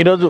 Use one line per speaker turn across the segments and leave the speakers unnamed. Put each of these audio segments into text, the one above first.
ఈరోజు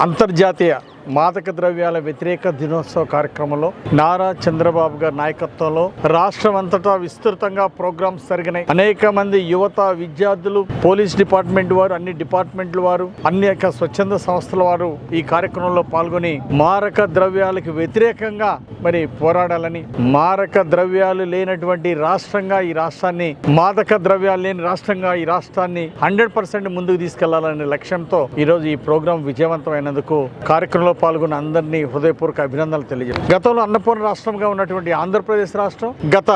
అంతర్జాతీయ మాదక ద్రవ్యాల వ్యతిరేక దినోత్సవ కార్యక్రమంలో నారా చంద్రబాబు గారి నాయకత్వంలో రాష్ట్రం అంతటా విస్తృతంగా ప్రోగ్రామ్స్ జరిగినాయి. అనేక మంది యువత విద్యార్థులు పోలీస్ డిపార్ట్మెంట్ వారు అన్ని డిపార్ట్మెంట్ల వారు అనేక స్వచ్ఛంద సంస్థల వారు ఈ కార్యక్రమంలో పాల్గొని మారక ద్రవ్యాలకు వ్యతిరేకంగా మరి పోరాడాలని మారక ద్రవ్యాలు లేనటువంటి రాష్ట్రంగా ఈ రాష్ట్రాన్ని మాదక ద్రవ్యాలు లేని రాష్ట్రంగా ఈ రాష్ట్రాన్ని హండ్రెడ్ పర్సెంట్ ముందుకు తీసుకెళ్ళాలనే లక్ష్యంతో ఈరోజు ఈ ప్రోగ్రాం విజయవంతమైనందుకు కార్యక్రమంలో పాల్గొన్న అందరినీ హృదయపూర్వక అభినందనలు తెలియజేస్తాను గతంలో అన్నపూర్ణ రాష్ట్రంగా ఉన్నటువంటి ఆంధ్రప్రదేశ్ రాష్ట్రం గత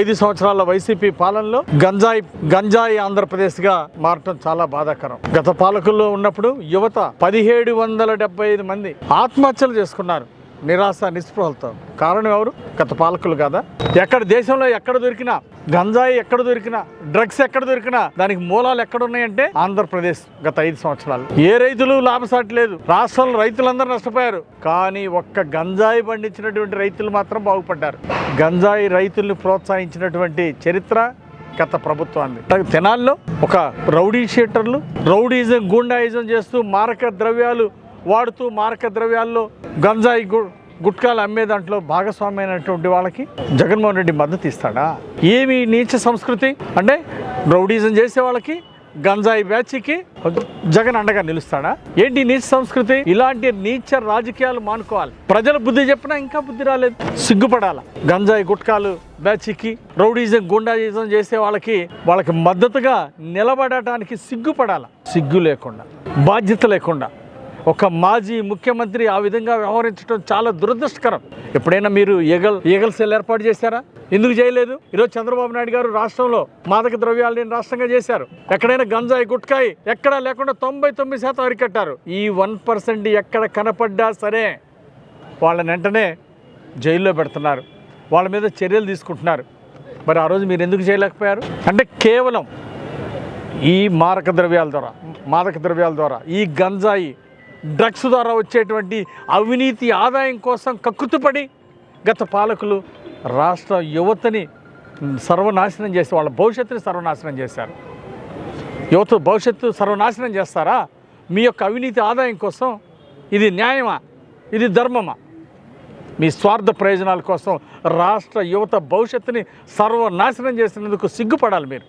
ఐదు సంవత్సరాల వైసీపీ పాలనలో గంజాయి గంజాయి ఆంధ్రప్రదేశ్గా మారటం చాలా బాధాకరం. గత పాలకుల్లో ఉన్నప్పుడు యువత పదిహేడు వందల ఐదు మంది ఆత్మహత్యలు చేసుకున్నారు. నిరాశ నిస్పృహలతో. కారణం ఎవరు? గత పాలకులు కదా. ఎక్కడ దేశంలో ఎక్కడ దొరికినా గంజాయి ఎక్కడ దొరికినా డ్రగ్స్ ఎక్కడ దొరికినా దానికి మూలాలు ఎక్కడ ఉన్నాయంటే ఆంధ్రప్రదేశ్ గత ఐదు సంవత్సరాలు. ఏ రైతులు లాభసాటి లేదు. రాష్ట్రంలో రైతులందరూ నష్టపోయారు. కానీ ఒక్క గంజాయి పండించినటువంటి రైతులు మాత్రం బాగుపడ్డారు. గంజాయి రైతుల్ని ప్రోత్సహించినటువంటి చరిత్ర గత ప్రభుత్వాన్ని తెనాల్లో ఒక రౌడీ షీటర్లు రౌడీజం గుండాయిజం చేస్తూ మారక ద్రవ్యాలు వాడుతూ మారక ద్రవ్యాల్లో గంజాయి గుట్కాలు అమ్మే దాంట్లో భాగస్వామ్యమైనటువంటి వాళ్ళకి జగన్మోహన్ రెడ్డి మద్దతు ఇస్తాడా? ఏమి నీచ సంస్కృతి? అంటే రౌడీజం చేసే వాళ్ళకి గంజాయి బ్యాచ్కి జగన్ అండగా నిలుస్తాడా? ఏంటి నీచ సంస్కృతి? ఇలాంటి నీచ రాజకీయాలు మానుకోవాలి. ప్రజల బుద్ధి చెప్పినా ఇంకా బుద్ధి రాలేదు. సిగ్గుపడాల? గంజాయి గుట్కాలు బ్యాచ్కి రౌడీజం గుండాయిజం చేసే వాళ్ళకి వాళ్ళకి మద్దతుగా నిలబడటానికి సిగ్గుపడాల? సిగ్గు లేకుండా బాధ్యత లేకుండా ఒక మాజీ ముఖ్యమంత్రి ఆ విధంగా వ్యవహరించడం చాలా దురదృష్టకరం. ఎప్పుడైనా మీరు ఈగల్ ఈగల్ సెల్ ఏర్పాటు చేశారా? ఎందుకు చేయలేదు? ఈరోజు చంద్రబాబు నాయుడు గారు రాష్ట్రంలో మాదక ద్రవ్యాలు రాష్ట్రంగా చేశారు. ఎక్కడైనా గంజాయి గుట్కాయి ఎక్కడా లేకుండా తొంభై తొమ్మిది శాతం అరికట్టారు. ఈ వన్ పర్సెంట్ ఎక్కడ కనపడ్డా సరే వాళ్ళని వెంటనే జైల్లో పెడుతున్నారు. వాళ్ళ మీద చర్యలు తీసుకుంటున్నారు. మరి ఆ రోజు మీరు ఎందుకు చేయలేకపోయారు? అంటే కేవలం ఈ మారక ద్రవ్యాల ద్వారా మాదక ద్రవ్యాల ద్వారా ఈ గంజాయి డ్రగ్స్ ద్వారా వచ్చేటువంటి అవినీతి ఆదాయం కోసం కక్కుతుపడి గత పాలకులు రాష్ట్ర యువతని సర్వనాశనం చేసి వాళ్ళ భవిష్యత్తుని సర్వనాశనం చేశారు. యువత భవిష్యత్తు సర్వనాశనం చేస్తారా? మీ యొక్క అవినీతి ఆదాయం కోసం ఇది న్యాయమా? ఇది ధర్మమా? మీ స్వార్థ ప్రయోజనాల కోసం రాష్ట్ర యువత భవిష్యత్తుని సర్వనాశనం చేసినందుకు సిగ్గుపడాలి మీరు.